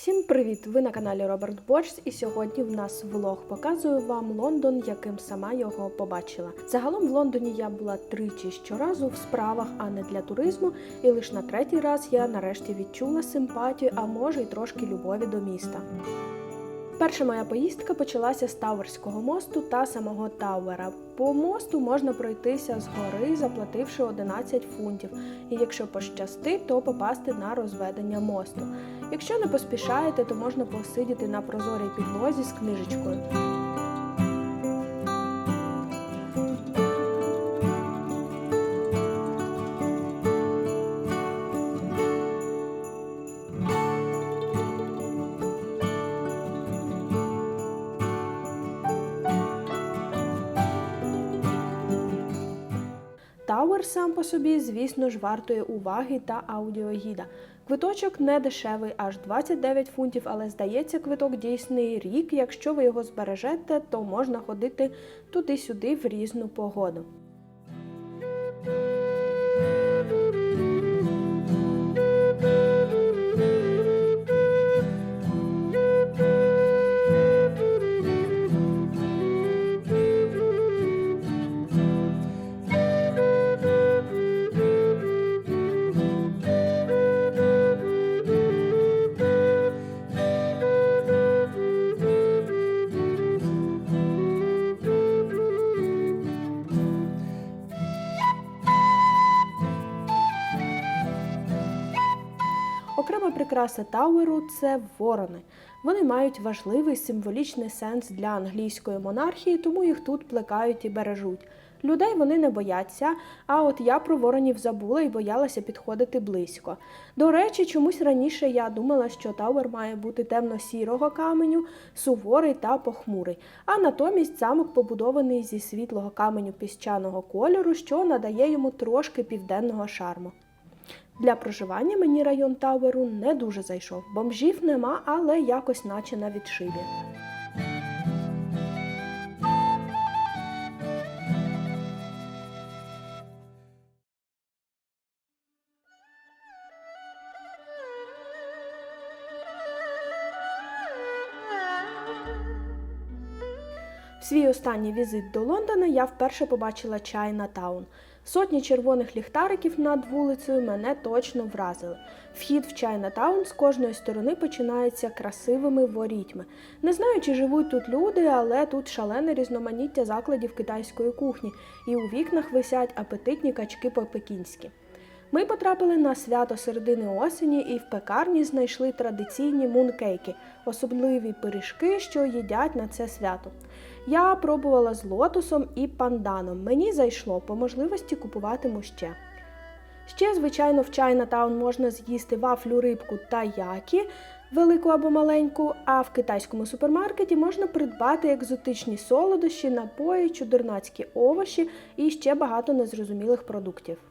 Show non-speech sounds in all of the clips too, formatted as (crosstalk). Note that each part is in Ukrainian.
Всім привіт! Ви на каналі Роберт Бочс, і сьогодні в нас влог показую вам Лондон, яким сама його побачила. Загалом в Лондоні я була тричі щоразу в справах, а не для туризму, і лише на третій раз я нарешті відчула симпатію, а може й трошки любові до міста. Перша моя поїздка почалася з Тауерського мосту та самого Тауера. По мосту можна пройтися з гори, заплативши 11 фунтів, і якщо пощастить, то попасти на розведення мосту. Якщо не поспішаєте, то можна посидіти на прозорій підлозі з книжечкою. Тауер сам по собі, звісно ж, вартує уваги та аудіогіда. Квиточок не дешевий, аж 29 фунтів, але здається, квиток дійсний рік. Якщо ви його збережете, то можна ходити туди-сюди в різну погоду. Окрема прикраса Тауеру це ворони. Вони мають важливий символічний сенс для англійської монархії, тому їх тут плекають і бережуть. Людей вони не бояться, а от я про воронів забула і боялася підходити близько. До речі, чомусь раніше я думала, що Тауер має бути темно-сірого каменю, суворий та похмурий, а натомість замок побудований зі світлого каменю піщаного кольору, що надає йому трошки південного шарму. Для проживання мені район Тауеру не дуже зайшов. Бомжів нема, але якось наче на відшибі. Свій останній візит до Лондона я вперше побачила Чайна Таун. Сотні червоних ліхтариків над вулицею мене точно вразили. Вхід в Чайнатаун з кожної сторони починається красивими ворітьми. Не знаю, чи живуть тут люди, але тут шалене різноманіття закладів китайської кухні, і у вікнах висять апетитні качки по-пекінськи. Ми потрапили на свято середини осені і в пекарні знайшли традиційні мункейки, особливі пиріжки, що їдять на це свято. Я пробувала з лотосом і панданом. Мені зайшло по можливості купуватиму ще. Ще, звичайно, в Чайнатаун можна з'їсти вафлю рибку та які, велику або маленьку, а в китайському супермаркеті можна придбати екзотичні солодощі, напої, чудернацькі овочі і ще багато незрозумілих продуктів.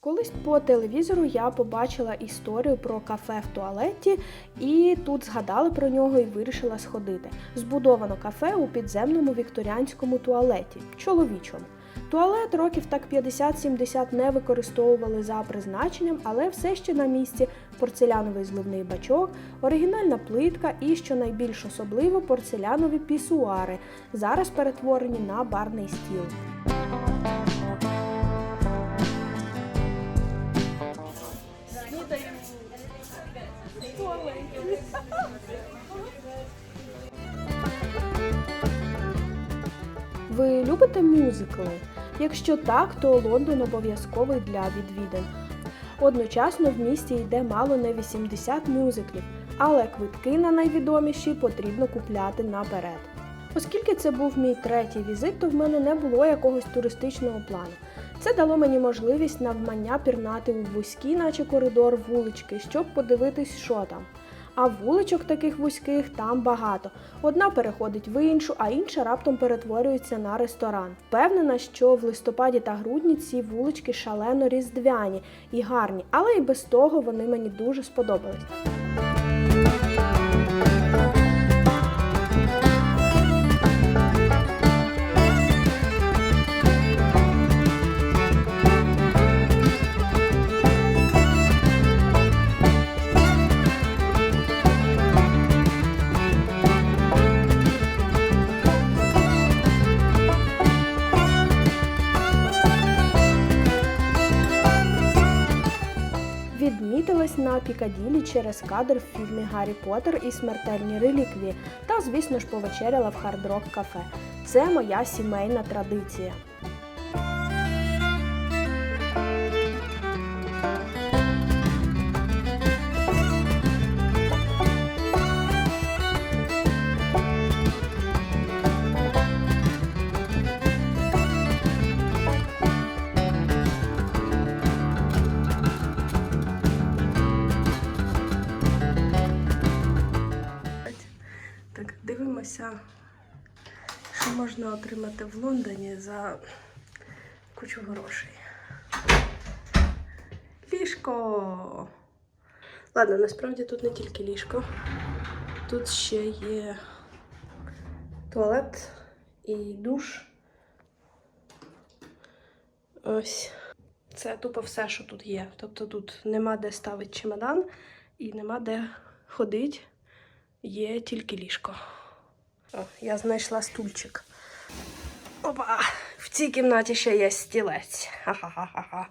Колись по телевізору я побачила історію про кафе в туалеті, і тут згадала про нього і вирішила сходити. Збудовано кафе у підземному вікторіанському туалеті, чоловічому. Туалет років так 50-70 не використовували за призначенням, але все ще на місці порцеляновий зливний бачок, оригінальна плитка і, що найбільш особливо, порцелянові пісуари, зараз перетворені на барний стіл. Ви любите мюзикли? Якщо так, то Лондон обов'язковий для відвідин. Одночасно в місті йде мало не 80 мюзиклів, але квитки на найвідоміші потрібно купляти наперед. Оскільки це був мій третій візит, то в мене не було якогось туристичного плану. Це дало мені можливість навмання пірнати у вузькі, наче коридор вулички, щоб подивитись, що там. А вуличок таких вузьких там багато. Одна переходить в іншу, а інша раптом перетворюється на ресторан. Впевнена, що в листопаді та грудні ці вулички шалено різдвяні і гарні, але і без того вони мені дуже сподобались. Пікаділі через кадр в фільмі Гаррі Поттер і смертельні реліквії та, звісно ж, повечеряла в хард-рок кафе. Це моя сімейна традиція. Дивимося, що можна отримати в Лондоні за кучу грошей. Ліжко! Ладно, насправді тут не тільки ліжко. Тут ще є туалет і душ. Ось. Це тупо все, що тут є. Тобто тут нема де ставити чемодан і нема де ходити. Є тільки ліжко. О, я знайшла стульчик. Опа! В цій кімнаті ще є стілець. Ха-ха-ха-ха.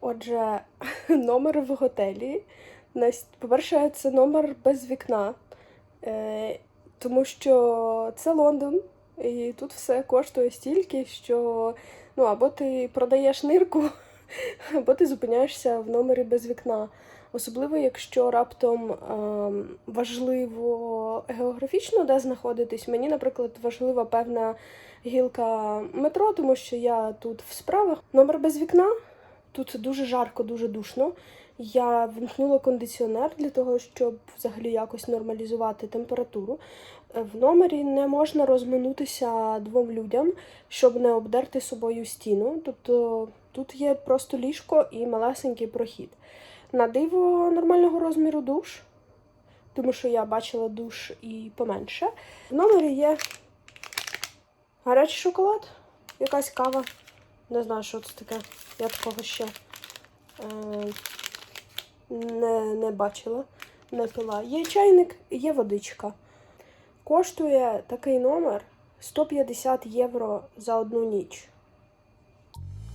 Отже, (laughs) номер в готелі. По-перше, це номер без вікна, е, тому що це Лондон, і тут все коштує стільки, що ну, або ти продаєш нирку, (laughs) або ти зупиняєшся в номері без вікна. Особливо, якщо раптом ем, важливо географічно де знаходитись. Мені, наприклад, важлива певна гілка метро, тому що я тут в справах. Номер без вікна. Тут дуже жарко, дуже душно. Я вімкнула кондиціонер для того, щоб взагалі якось нормалізувати температуру. Е, В номері не можна розминутися двом людям, щоб не обдерти собою стіну. Тобто тут є просто ліжко і малесенький прохід. На диво нормального розміру душ, тому що я бачила душ і поменше. В номері є гарячий шоколад, якась кава. Не знаю, що це таке. Я такого ще е, не, не бачила, не пила. Є чайник, є водичка. Коштує такий номер 150 євро за одну ніч.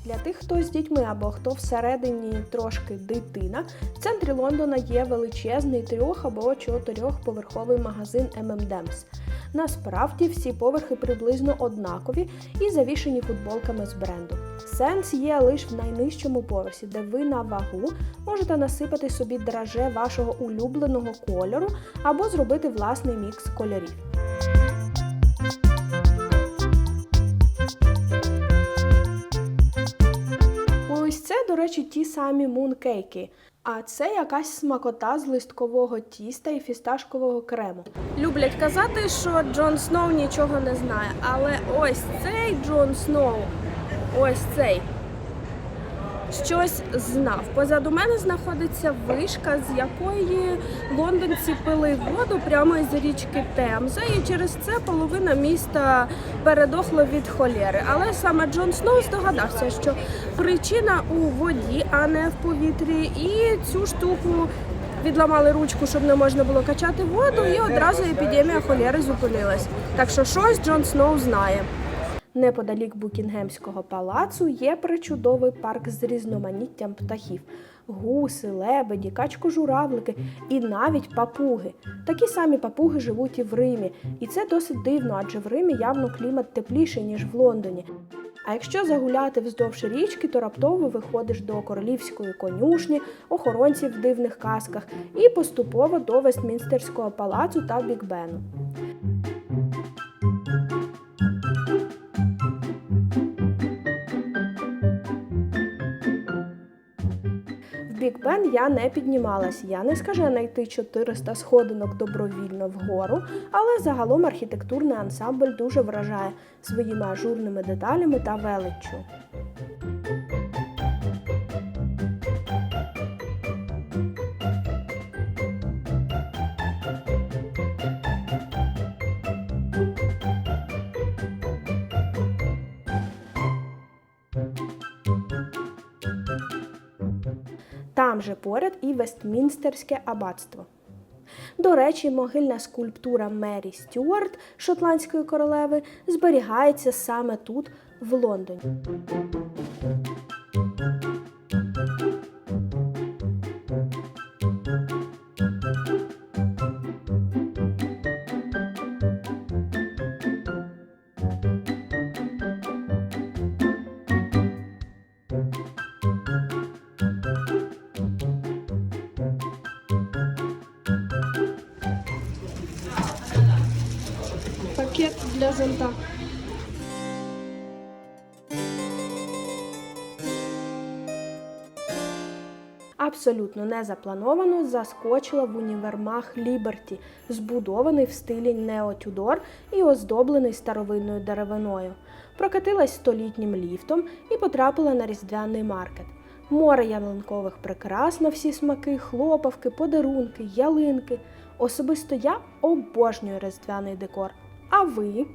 Для тих, хто з дітьми або хто всередині трошки дитина, в центрі Лондона є величезний трьох або чотирьохповерховий магазин M&M's. Насправді всі поверхи приблизно однакові і завішені футболками з бренду. Сенс є лише в найнижчому поверсі, де ви на вагу можете насипати собі драже вашого улюбленого кольору або зробити власний мікс кольорів. Речі, ті самі мункейки. А це якась смакота з листкового тіста і фісташкового крему. Люблять казати, що Джон Сноу нічого не знає, але ось цей Джон Сноу, ось цей щось знав. Позаду мене знаходиться вишка, з якої лондонці пили воду прямо із річки Темза, і через це половина міста передохла від холєри. Але саме Джон Сноу здогадався, що причина у воді, а не в повітрі, і цю штуку. Відламали ручку, щоб не можна було качати воду, і одразу епідемія холєри зупинилась. Так що щось Джон Сноу знає. Неподалік Букінгемського палацу є причудовий парк з різноманіттям птахів: гуси, лебеді, качко-журавлики і навіть папуги. Такі самі папуги живуть і в Римі, і це досить дивно, адже в Римі явно клімат тепліший, ніж в Лондоні. А якщо загуляти вздовж річки, то раптово виходиш до королівської конюшні, охоронців в дивних касках і поступово до Вестмінстерського палацу та Бікбену. Біг Бен я не піднімалась. Я не скажена йти 400 сходинок добровільно вгору, але загалом архітектурний ансамбль дуже вражає своїми ажурними деталями та величчю. Там же поряд і Вестмінстерське аббатство. До речі, могильна скульптура Мері Стюарт, шотландської королеви, зберігається саме тут, в Лондоні. Пакет для зонта. Абсолютно незаплановано заскочила в універмаг Ліберті, збудований в стилі неотюдор і оздоблений старовинною деревиною. Прокатилась столітнім ліфтом і потрапила на різдвяний маркет. Море ялинкових прикрас на всі смаки, хлопавки, подарунки, ялинки. Особисто я обожнюю різдвяний декор. А ви?